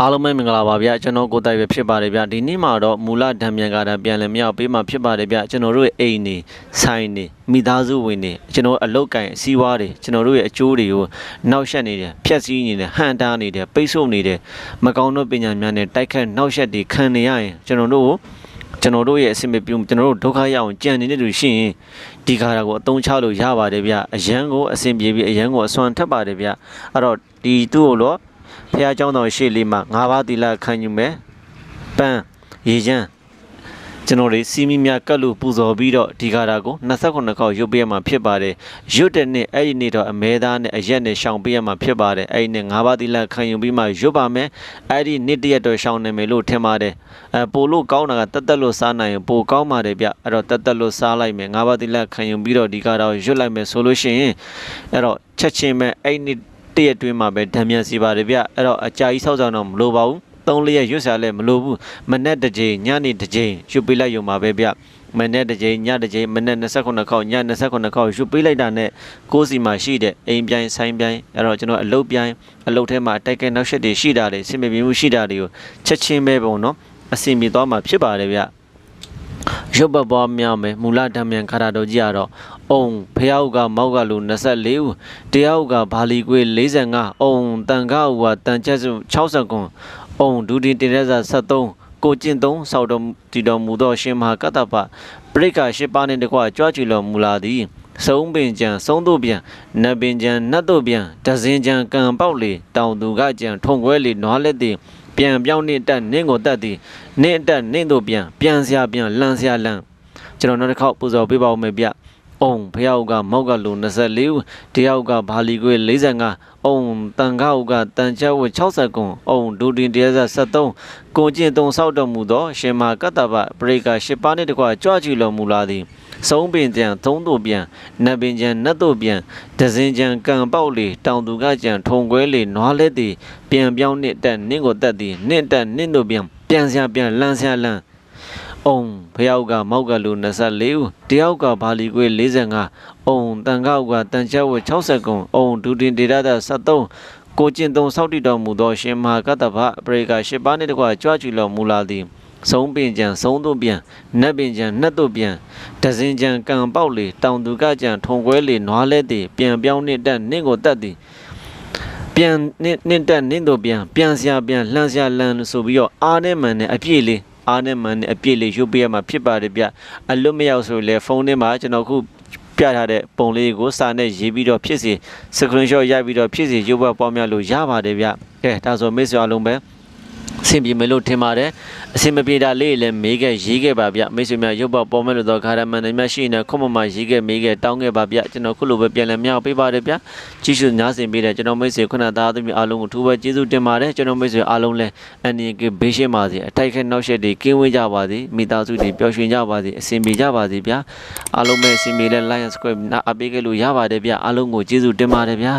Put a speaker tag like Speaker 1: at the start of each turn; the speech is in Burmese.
Speaker 1: အားလုံးပဲမင်္ဂလာပါဗျာကျွန်တော်ကိုတိုက်ပဲဖြစ်ပါတယ်ဗျာဒီနေ့မှာတော့မူလဓာတ်မြန်ကာတာပြန်လည်မြောက်ပေးမှာဖြစ်ပါတယ်ဗျာကျွန်တော်တို့ရဲ့အိမ်နေဆိုင်နေမိသားစုဝင်နေကျွန်တော်အလုတ်ကင်အစည်းအဝါးတွေကျွန်တော်တို့ရဲ့အကျိုးတွေကိုနောက်ဆက်နေတယ်ဖြက်စီးနေတယ်ဟန်တားနေတယ်ပိတ်ဆို့နေတယ်မကောင်းသောပညာများနဲ့တိုက်ခတ်နောက်ဆက်တွေခံနေရရင်ကျွန်တော်တို့ကိုကျွန်တော်တို့ရဲ့အဆင်မပြေဘူးကျွန်တော်တို့ဒုက္ခရအောင်ကြံနေတဲ့လူရှိရင်ဒီကာတာကိုအသုံးချလို့ရပါတယ်ဗျအရန်ကိုအဆင်ပြေပြီးအရန်ကိုအစွမ်းထက်ပါတယ်ဗျအဲ့တော့ဒီသူ့ကိုတော့ ဖះเจ้าတော်ရှေ့လေးမှာ၅ပါးသီလခံယူမယ်ပန်းရေချမ်းကျွန်တော်တွေစီမီများကတ်လို့ပူဇော်ပြီးတော့ဒီကာတာကို29ခေါက်ရုပ်ပေးရမှာဖြစ်ပါတယ်ရွတ်တဲ့နေ့အဲ့ဒီနေ့တော့အမဲသားနဲ့အရက်နဲ့ရှောင်ပေးရမှာဖြစ်ပါတယ်အဲ့ဒီနေ့၅ပါးသီလခံယူပြီးမှရွတ်ပါမယ်အဲ့ဒီနေ့တရက်တော့ရှောင်နေမယ်လို့ထင်ပါတယ်အဲပို့လို့ကောင်းတာကတက်တက်လို့စားနိုင်ရင်ပိုကောင်းပါတယ်ဗျအဲ့တော့တက်တက်လို့စားလိုက်မယ်၅ပါးသီလခံယူပြီးတော့ဒီကာတာကိုရွတ်လိုက်မယ်ဆိုလို့ရှိရင်အဲ့တော့ချက်ချင်းပဲအဲ့ဒီနေ့ တရက်တွင်းမှာပဲဓာမြန်စီပါတယ်ဗျအဲ့တော့အကြာကြီးဆောက်ဆောင်တော့မလိုပါဘူးသုံးလေးရက်ရွတ်စားလဲမလိုဘူးမနေ့တစ်ချိန်ညနေတစ်ချိန်ရွတ်ပေးလိုက်ရုံပါပဲဗျမနေ့တစ်ချိန်ညတစ်ချိန်မနေ့29ခေါက်ည29ခေါက်ရွတ်ပေးလိုက်တာနဲ့ကိုးစီမှာရှိတဲ့အိမ်ပြိုင်ဆိုင်ပြိုင်အဲ့တော့ကျွန်တော်အလုတ်ပြိုင်အလုတ်ထဲမှာတိုက်ခိုက်နောက်ဆက်တွေရှိတာတွေစင်မပြေမှုရှိတာတွေကိုချက်ချင်းပဲပုံနော်အစီအမီသွားမှာဖြစ်ပါတယ်ဗျရုပ်ပတ်ပွားများမယ်မူလဓမ္မယံခါရတော်ကြီးကတော့ အုံဖះဥကမောက်ကလူ24ဦးတရားဥကဘာလီကွေ45အုံတန်ခါဥကတန်ချက်စု60ကွန်အုံဒူဒီတင်ရဇာ73ကိုကျင့်သုံးစောက်တော်တည်တော်မူသောရှင်မဟာကတ္တပပရိက္ခ၈ပါးနှင့်တကွကြွချီတော်မူလာသည်ဆုံးပင်ကြံဆုံးတို့ပြန်နတ်ပင်ကြံနတ်တို့ပြန်ဒဇင်ကြံကံပေါက်လေတောင်သူကကြံထုံခွဲလေနွားလက်သည်ပြန်ပြောင်းနေတက်နင်းကိုတက်သည်နင်းတက်နင်းတို့ပြန်ပြန်စရာပြန်လန့်စရာလန့်ကျွန်တော်နောက်တစ်ခေါက်ပူဇော်ပေးပါဦးမယ်ဗျ အုံဖះဥကမောက်ကလူ24ဦးတရားဥကဘာလီကွေ45အုံတန်ခါဥကတန်ချက်ဝ60ကွန်အုံဒူတင်တရားစ73ကိုကျင့်သုံးဆောက်တော်မူသောရှင်မာကတ္တပပရိကာ10ပါးနှင့်တကွကြွချီတော်မူလာသည်ဆုံးပင်ကြံသုံးတို့ပြန်နတ်ပင်ကြံနတ်တို့ပြန်ဒဇင်ကြံကံပေါက်လေတောင်သူကကြံထုံခွဲလေနွားလက်သည်ပြန်ပြောင်းနှင့်တက်နင့်ကိုတက်သည်နင့်တက်နင့်တို့ပြန်ပြန်စရာပြန်လန်းစရာလန်း အုံဖယောက်ကမောက်ကလူ24ဦးတယောက်ကဘာလီကွေ45အုံတန်ကောက်ကတန်ချက်ဝ60ကွန်အုံဒူတင်ဒေရဒ73ကိုကျင့်သုံးဆောက်တည်တော်မူသောရှင်မဟာကတ္တဗပရိကာ10ပါးနှင့်တကွကြွချီတော်မူလာသည်ဆုံးပင်ကြံဆုံးတို့ပြန်နတ်ပင်ကြံနတ်တို့ပြန်ဒဇင်ကြံကံပေါက်လေတောင်သူကကြံထုံခွဲလေနွားလဲသည်ပြန်ပြောင်းနှင့်တက်နင့်ကိုတက်သည်ပြန်နင့်နင့်တက်နင့်တို့ပြန်ပြန်စရာပြန်လှမ်းစရာလှမ်းဆိုပြီးတော့အားနဲ့မှန်နဲ့အပြည့်လေး အားနဲ့မှန်နဲ့အပြည့်လေးရုပ်ပေးရမှာဖြစ်ပါတယ်ဗျအလွတ်မရောက်ဆိုလေဖုန်းထဲမှာကျွန်တော်ခုပြထားတဲ့ပုံလေးကိုစာနဲ့ရေးပြီးတော့ဖြစ်စီ screenshot ရိုက်ပြီးတော့ဖြစ်စီရုပ်ဘပေါင်းများလို့ရပါတယ်ဗျကဲဒါဆိုမိတ်ဆွေအားလုံးပဲ အဆင်ပြေမယ်လို့ထင်ပါတယ်အဆင်မပြေတာလေးလည်းမေးခဲ့ရေးခဲ့ပါဗျမိတ်ဆွေများရုပ်ပေါ်ပေါ်မဲ့လို့တော့ခါရမန်နေများရှိနေခုမမရေးခဲ့မေးခဲ့တောင်းခဲ့ပါဗျကျွန်တော်ခုလိုပဲပြန်လည်မြောက်ပေးပါတယ်ဗျကြီးစုညားစင်ပေးတဲ့ကျွန်တော်မိတ်ဆွေခုနသားသမီးအားလုံးကိုထူးပဲကျေးဇူးတင်ပါတယ်ကျွန်တော်မိတ်ဆွေအားလုံးလည်းအန်ဒီကဘေးရှင်းပါစေအထိုက်ခဲနောက်ဆက်တွေကင်းဝေးကြပါစေမိသားစုတွေပျော်ရွှင်ကြပါစေအဆင်ပြေကြပါစေဗျအားလုံးပဲအဆင်ပြေတဲ့ Lion Square နာအပေးခဲ့လို့ရပါတယ်ဗျအားလုံးကိုကျေးဇူးတင်ပါတယ်ဗျ